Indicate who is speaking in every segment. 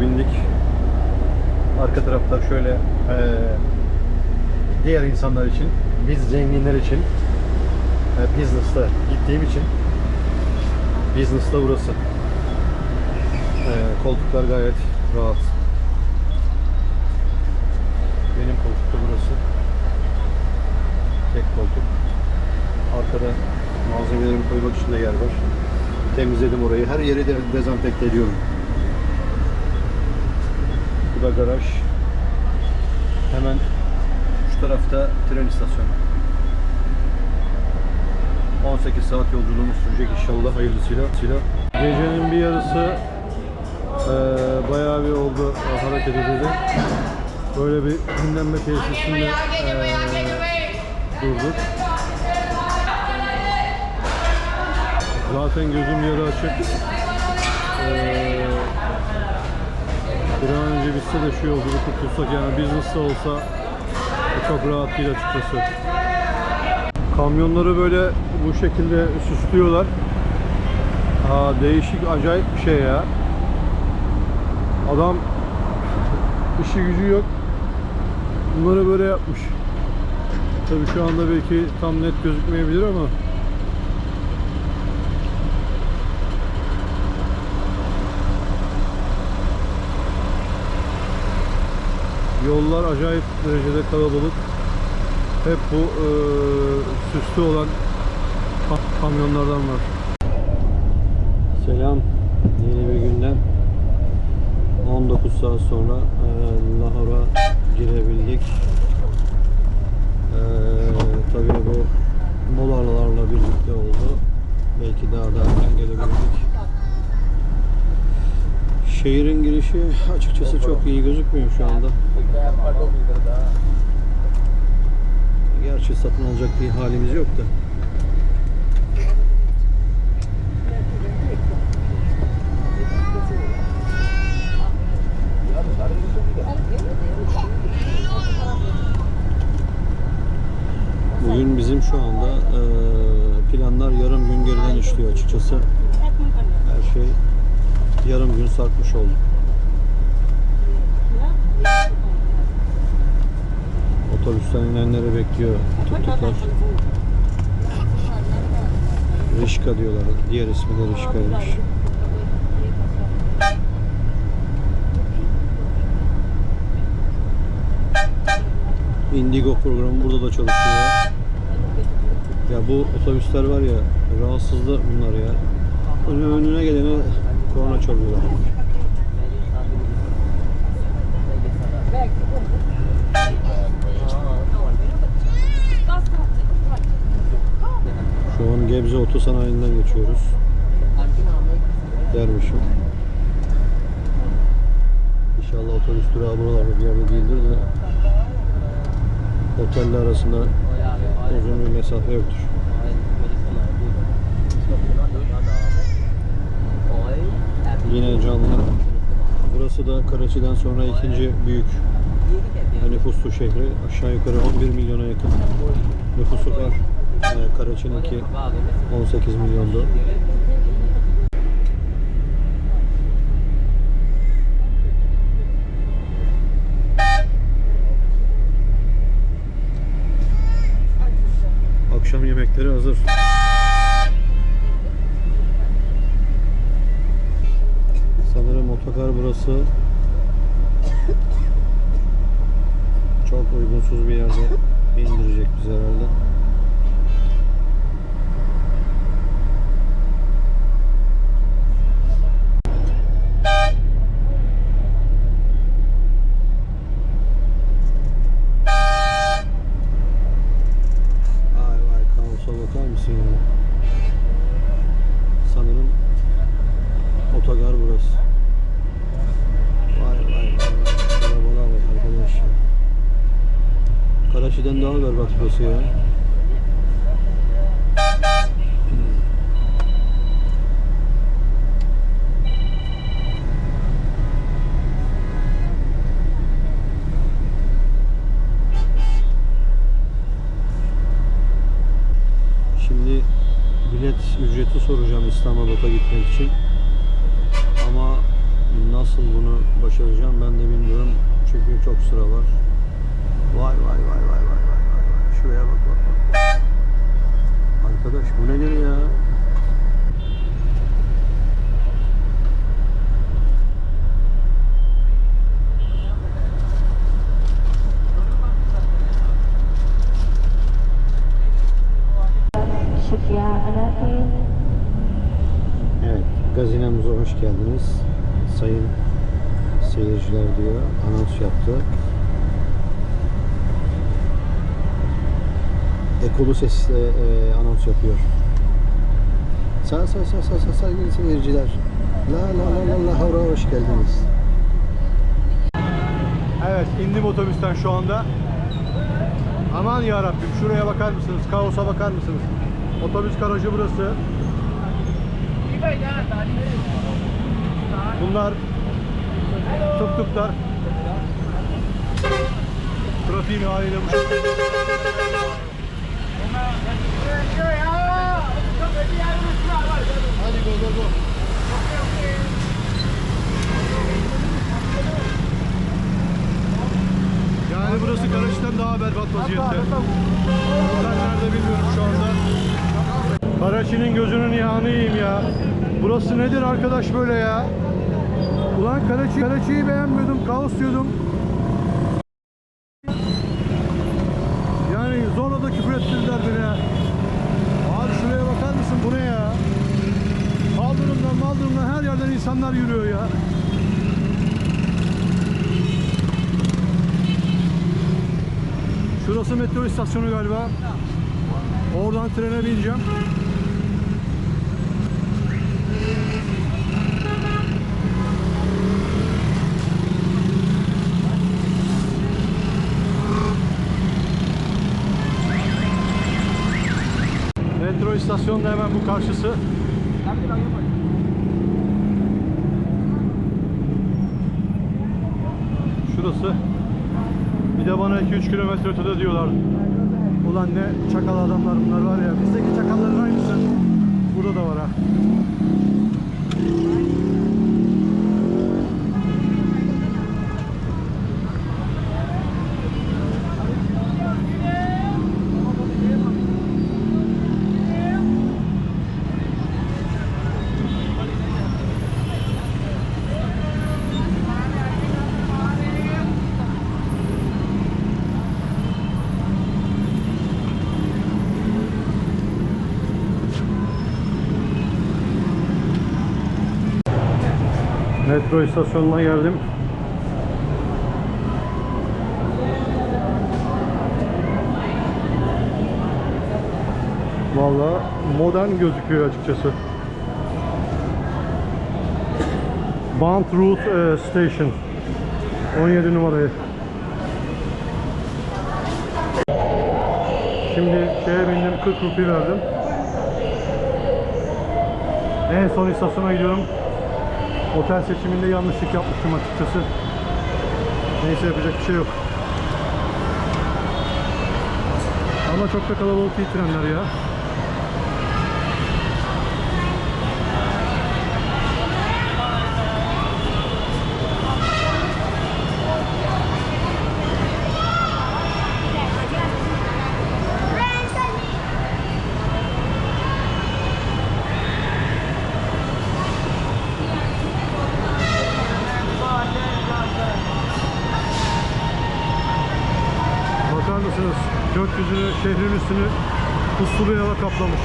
Speaker 1: bindik. Arka tarafta şöyle eee, diğer insanlar için, biz zenginler için e, business'ta gittiğim için business'ta burası. Eee, koltuklar gayet rahat. Benim koltukta burası. Tek koltuk. Arkada malzemelerimi koymak için de yer var. Temizledim orayı. Her yeri de dezenfekte ediyorum. Da garaj. Hemen şu tarafta tren istasyonu. 18 saat yolculuğumuz sürecek inşallah hayırlısıyla. Gecenin bir yarısı eee bayağı bir oldu hareket edildi. Böyle bir dinlenme tesisinde eee, durduk. Zaten gözüm yarı açık. Eee bir bitse de şu yolculuğu kurtulsak yani business'ta olsa çok rahat değil açıkçası. Kamyonları böyle bu şekilde süslüyorlar. Aa, değişik acayip bir şey ya. Adam işi gücü yok. Bunları böyle yapmış. Tabii şu anda belki tam net gözükmeyebilir ama Yollar acayip derecede kalabalık. Hep bu e, süslü olan ka- kamyonlardan var. Selam. Yeni bir günden 19 saat sonra e, Lahora girebildik. E, tabii bu molalarla birlikte oldu. Belki daha da erken gelebilirdik. Şehrin girişi açıkçası çok iyi gözükmüyor şu anda. Gerçi satın alacak bir halimiz yok da. Bugün bizim şu anda planlar yarım gün geriden işliyor açıkçası. Her şey yarım gün sarkmış oldu. Otobüsten inenleri bekliyor tuttuklar. Rişka diyorlar. Diğer ismi de Rişka'ymış. Indigo programı burada da çalışıyor. Ya bu otobüsler var ya rahatsızlı bunlar ya. Önü önüne gelene korna çalıyorlar. Şu an Gebze Otosanayi'nden geçiyoruz. Dermişim. İnşallah otobüs durağı buralarda bir yerde değildir de otelle arasında uzun bir mesafe yoktur. Burası da Karaçi'den sonra ikinci büyük nüfuslu şehri. Aşağı yukarı 11 milyona yakın nüfusu var. Ee, Karaçi'ninki 18 milyondu. Akşam yemekleri hazır. Sanırım otogar burası. Çok uygunsuz bir yerde indirecek bizi herhalde. Vay vay kaosa bakar mısın ya? Sanırım otogar burası. Vay vay vay. vay. Arabalar var arkadaş ya. Karaşi'den daha ya. Şimdi bilet ücreti soracağım İslamabad'a gitmek için. Ama
Speaker 2: nasıl bunu başaracağım ben de bilmiyorum. Çünkü çok sıra var. Vay vay vay vay. vay. Şuraya bak bak bak. Arkadaş bu nedir ya? Evet, gazinemize hoş geldiniz. Sayın seyirciler diyor, anons yaptı. Ekolu sesle e, anons yapıyor. Sağ sağ sağ sağ sağ sevgili seyirciler. La la la la la havra hoş geldiniz.
Speaker 1: Evet indim otobüsten şu anda. Aman ya Rabbim şuraya bakar mısınız? Kaosa bakar mısınız? Otobüs garajı burası. Bunlar tuk tuklar. Trafiğin haliyle bu şekilde. Yani burası Karaçi'den daha berbat vaziyette. Ben nerede bilmiyorum şu anda. Karaçi'nin gözünün yiyeyim ya. Burası nedir arkadaş böyle ya? Ulan Karaçi, Karaçi'yi beğenmiyordum, kaos diyordum. Yani zorla da küfür ettirdiler beni ya. Abi şuraya bakar mısın bu ne ya? Kaldırımdan maldırımdan her yerden insanlar yürüyor ya. Şurası metro istasyonu galiba. Oradan trene bineceğim. Metro istasyonu da hemen bu karşısı. Şurası. Bana 2-3 kilometre ötede diyorlar. Ulan ne çakal adamlar bunlar var ya. Bizdeki çakalların aynısı. Burada da var ha. Metro istasyonuna geldim. Vallahi modern gözüküyor açıkçası. Bant Route e, Station 17 numarayı. Şimdi şeye bindim 40 rupi verdim. En son istasyona gidiyorum. Otel seçiminde yanlışlık yapmıştım açıkçası. Neyse yapacak bir şey yok. Ama çok da kalabalık değil trenler ya. Mısınız? Gökyüzünü, şehrin üstünü puslu bir hava kaplamış.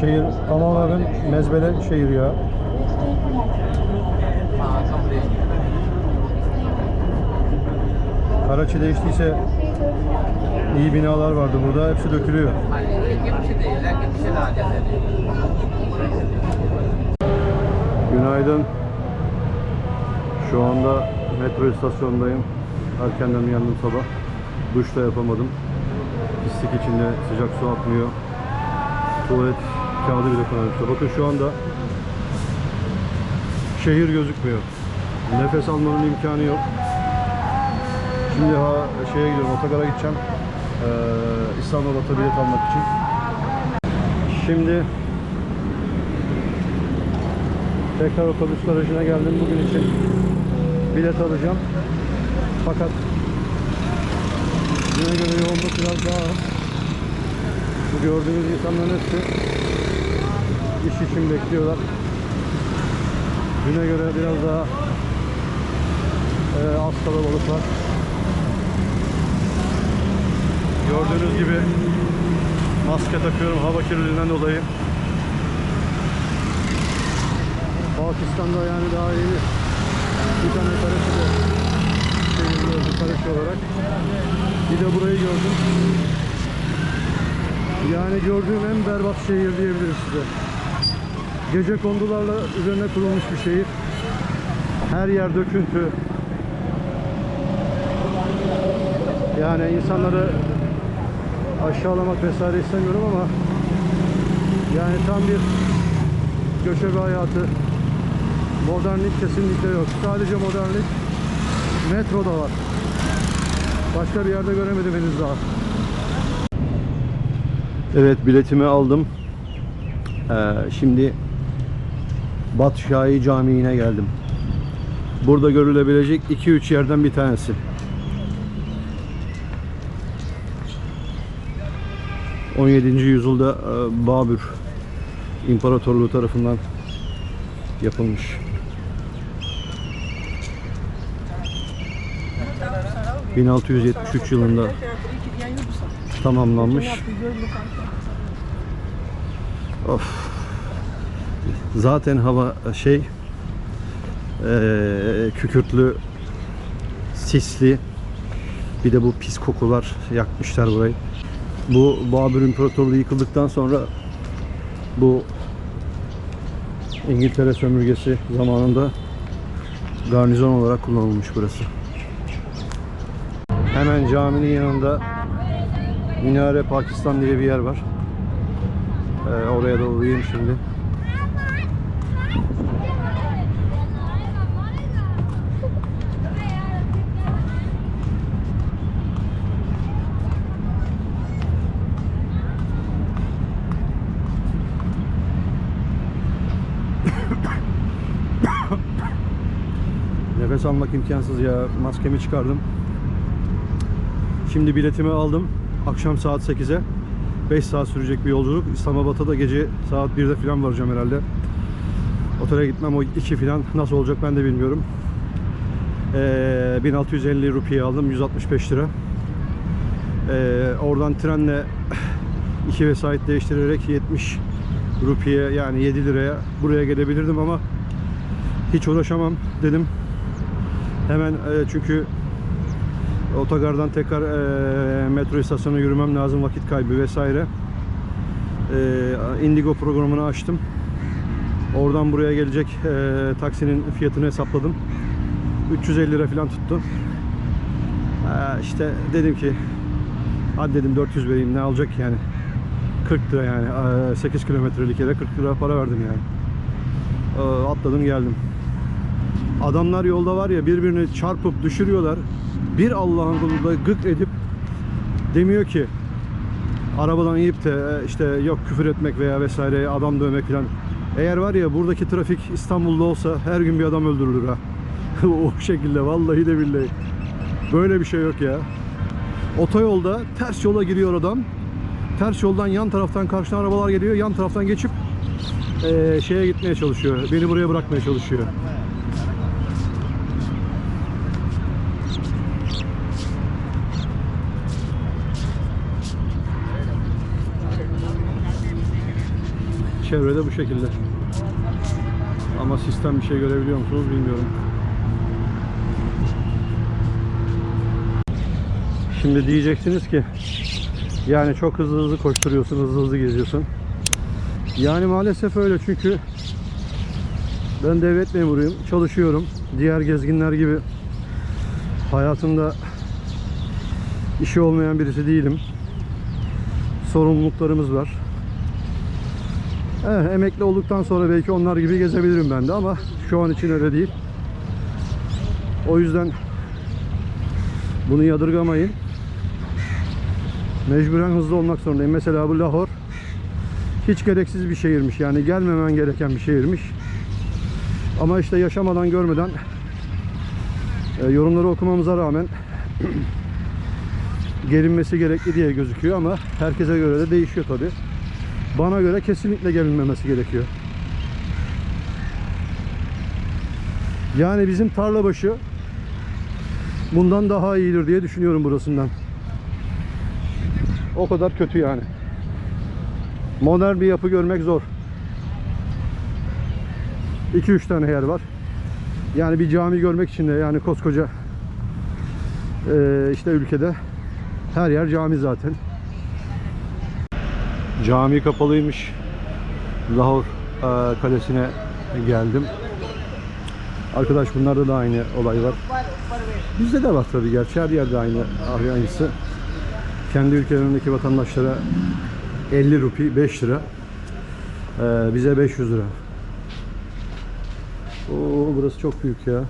Speaker 1: Şehir tamamen mezbele şehir ya. Karaçi değiştiyse iyi binalar vardı burada. Hepsi dökülüyor. Günaydın. Şu anda metro istasyonundayım. Erkenden uyandım sabah. Duş da yapamadım. Pislik içinde sıcak su akmıyor. Tuvalet kağıdı bile koymamışlar. Bakın şu anda şehir gözükmüyor. Nefes almanın imkanı yok. Şimdi ha şeye gidiyorum, otogara gideceğim. Ee, İstanbul'a bilet almak için. Şimdi tekrar otobüs garajına geldim bugün için. Bilet alacağım. Fakat Düne göre yoğunluk biraz daha. Bu gördüğünüz insanların hepsi iş için bekliyorlar. Düne göre biraz daha e, az kalabalık var. Gördüğünüz gibi maske takıyorum hava kirliliğinden dolayı. Pakistan'da yani daha iyi bir tane karışı da şehirli karışı olarak. Bir de burayı gördüm. Yani gördüğüm en berbat şehir diyebiliriz size. Gece kondularla üzerine kurulmuş bir şehir. Her yer döküntü. Yani insanları aşağılamak vesaire istemiyorum ama yani tam bir göçebe hayatı modernlik kesinlikle yok. Sadece modernlik metroda var. Başka bir yerde göremedim henüz daha. Evet biletimi aldım. Ee, şimdi Bat Şahi Camii'ne geldim. Burada görülebilecek 2-3 yerden bir tanesi. ...17. yüzyılda e, Babür İmparatorluğu tarafından yapılmış. ...1673 yılında tamamlanmış. Of. Zaten hava şey eee, kükürtlü, sisli. Bir de bu pis kokular yakmışlar burayı. Bu Babür İmparatorluğu yıkıldıktan sonra bu İngiltere sömürgesi zamanında garnizon olarak kullanılmış burası. Hemen caminin yanında Minare Pakistan diye bir yer var. Ee, oraya da uğrayayım şimdi. Nefes almak imkansız ya. Maskemi çıkardım. Şimdi biletimi aldım. Akşam saat 8'e. 5 saat sürecek bir yolculuk. İslamabad'a da gece saat 1'de falan varacağım herhalde. Otele gitmem o 2 falan nasıl olacak ben de bilmiyorum. Ee, 1650 rupiye aldım 165 lira. Ee, oradan trenle iki vesait değiştirerek 70 rupiye yani 7 liraya buraya gelebilirdim ama hiç uğraşamam dedim. Hemen e, çünkü otogardan tekrar e, metro istasyonuna yürümem lazım vakit kaybı vesaire. E, Indigo programını açtım. Oradan buraya gelecek e, taksinin fiyatını hesapladım. 350 lira falan tuttu. E, işte dedim ki hadi dedim 400 vereyim ne alacak yani. 40 lira yani. E, 8 kilometrelik yere 40 lira para verdim yani. E, atladım geldim. Adamlar yolda var ya birbirini çarpıp düşürüyorlar. Bir Allah'ın kulu da gık edip demiyor ki arabadan inip de e, işte yok küfür etmek veya vesaire adam dövmek falan. Eğer var ya buradaki trafik İstanbul'da olsa her gün bir adam öldürülür ha. o şekilde vallahi de billahi. Böyle bir şey yok ya. Otoyolda ters yola giriyor adam. Ters yoldan yan taraftan karşıdan arabalar geliyor. Yan taraftan geçip eee, şeye gitmeye çalışıyor. Beni buraya bırakmaya çalışıyor. Çevrede bu şekilde. Ama sistem bir şey görebiliyor musunuz bilmiyorum. Şimdi diyeceksiniz ki yani çok hızlı hızlı koşturuyorsun, hızlı hızlı geziyorsun. Yani maalesef öyle çünkü ben devlet memuruyum, çalışıyorum. Diğer gezginler gibi hayatımda işi olmayan birisi değilim. Sorumluluklarımız var. Evet, emekli olduktan sonra belki onlar gibi gezebilirim ben de ama şu an için öyle değil. O yüzden bunu yadırgamayın. Mecburen hızlı olmak zorundayım. Mesela bu Lahor hiç gereksiz bir şehirmiş. Yani gelmemen gereken bir şehirmiş. Ama işte yaşamadan görmeden e, yorumları okumamıza rağmen gelinmesi gerekli diye gözüküyor ama herkese göre de değişiyor tabi. Bana göre kesinlikle gelinmemesi gerekiyor. Yani bizim tarla başı bundan daha iyidir diye düşünüyorum burasından. O kadar kötü yani. Modern bir yapı görmek zor. 2-3 tane yer var. Yani bir cami görmek için de yani koskoca işte ülkede her yer cami zaten. Cami kapalıymış. Lahor eee, kalesine geldim. Arkadaş bunlarda da aynı olay var. Bizde de var tabii gerçi her yerde aynı aynısı. Kendi ülkelerindeki vatandaşlara 50 rupi 5 lira. Ee, bize 500 lira. Oo, burası çok büyük ya.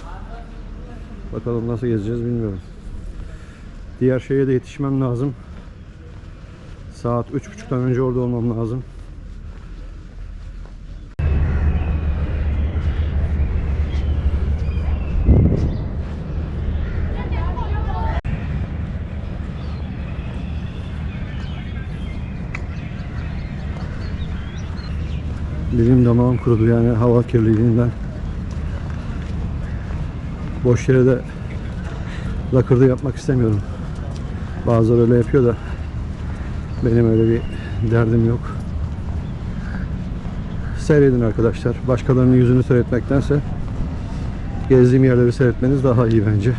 Speaker 1: Bakalım nasıl gezeceğiz bilmiyorum. Diğer şeye de yetişmem lazım. Saat 3.30'dan önce orada olmam lazım. Dilim damağım kurudu yani hava kirliliğinden. Boş yere de lakırdı yapmak istemiyorum. Bazıları öyle yapıyor da benim öyle bir derdim yok. Seyredin arkadaşlar. Başkalarının yüzünü seyretmektense gezdiğim yerleri seyretmeniz daha iyi bence.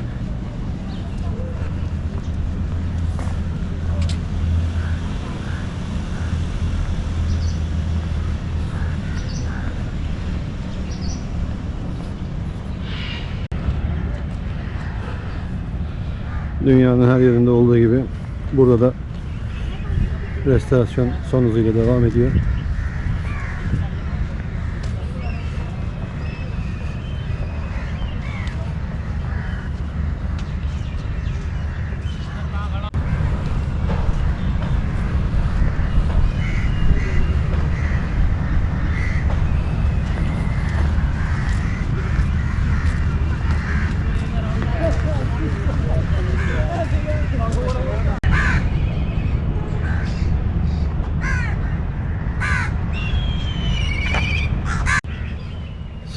Speaker 1: Dünyanın her yerinde olduğu gibi burada da restorasyon son hızıyla devam ediyor.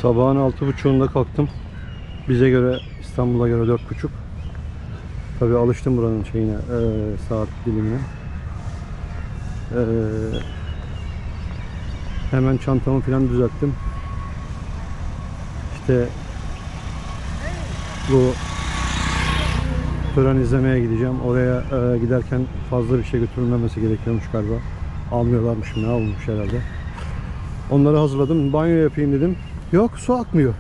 Speaker 1: Sabahın altı buçuğunda kalktım. Bize göre İstanbul'a göre dört buçuk. Tabii alıştım buranın şeyine eee, saat dilimine. Eee, hemen çantamı falan düzelttim. İşte bu tören izlemeye gideceğim. Oraya eee, giderken fazla bir şey götürülmemesi gerekiyormuş galiba. Almıyorlarmış ne almış herhalde. Onları hazırladım. Banyo yapayım dedim. Yok su akmıyor.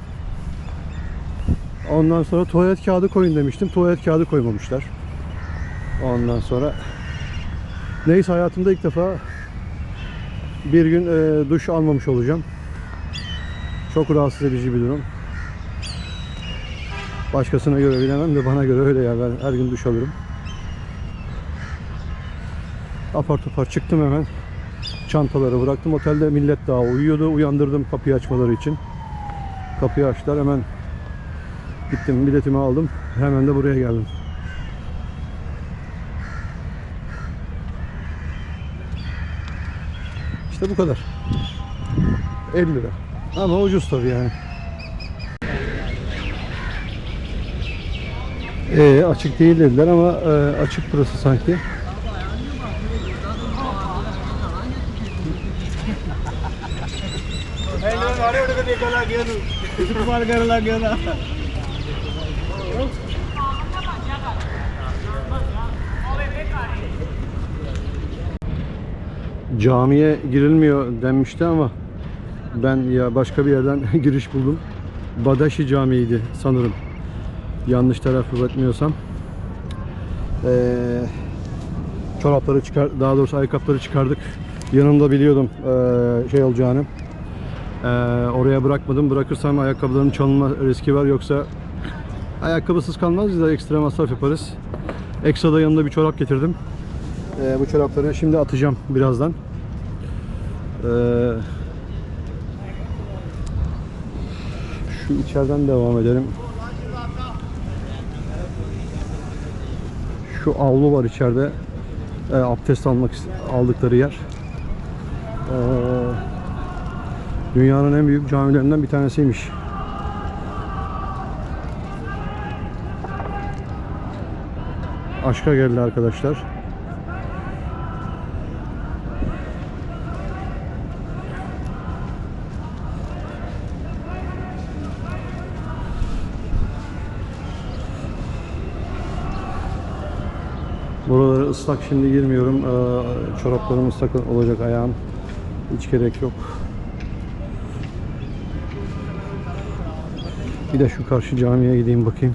Speaker 1: Ondan sonra tuvalet kağıdı koyun demiştim. Tuvalet kağıdı koymamışlar. Ondan sonra neyse hayatımda ilk defa bir gün e, duş almamış olacağım. Çok rahatsız edici bir durum. Başkasına göre bilemem de bana göre öyle ya. Ben her gün duş alırım. Apar topar çıktım hemen. Çantaları bıraktım. Otelde millet daha uyuyordu. Uyandırdım kapıyı açmaları için. Kapıyı açtılar hemen gittim biletimi aldım. Hemen de buraya geldim. İşte bu kadar. 50 lira. Ama ucuz tabii yani. Ee, açık değil dediler ama e, açık burası sanki. इधर करने लग गया Camiye girilmiyor denmişti ama ben ya başka bir yerden giriş buldum. Badaşi Camii'ydi sanırım. Yanlış telaffuz etmiyorsam. Ee, çorapları çıkar, daha doğrusu ayakkabıları çıkardık. Yanımda biliyordum ee, şey olacağını, ee, oraya bırakmadım. Bırakırsam ayakkabıların çalınma riski var. Yoksa ayakkabısız kalmaz. De ekstra masraf yaparız. Ekstra da yanında bir çorap getirdim. Ee, bu çorapları şimdi atacağım birazdan. Ee, şu içeriden devam edelim. Şu avlu var içeride. Ee, abdest almak aldıkları yer. Ee, dünyanın en büyük camilerinden bir tanesiymiş. Aşka geldi arkadaşlar. Buraları ıslak şimdi girmiyorum. Ee, çoraplarım ıslak olacak ayağım. Hiç gerek yok. Bir de şu karşı camiye gideyim bakayım.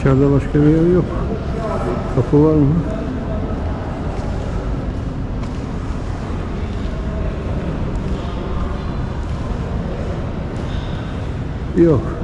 Speaker 1: İçeride başka bir yer yok. Kapı var mı? Yok.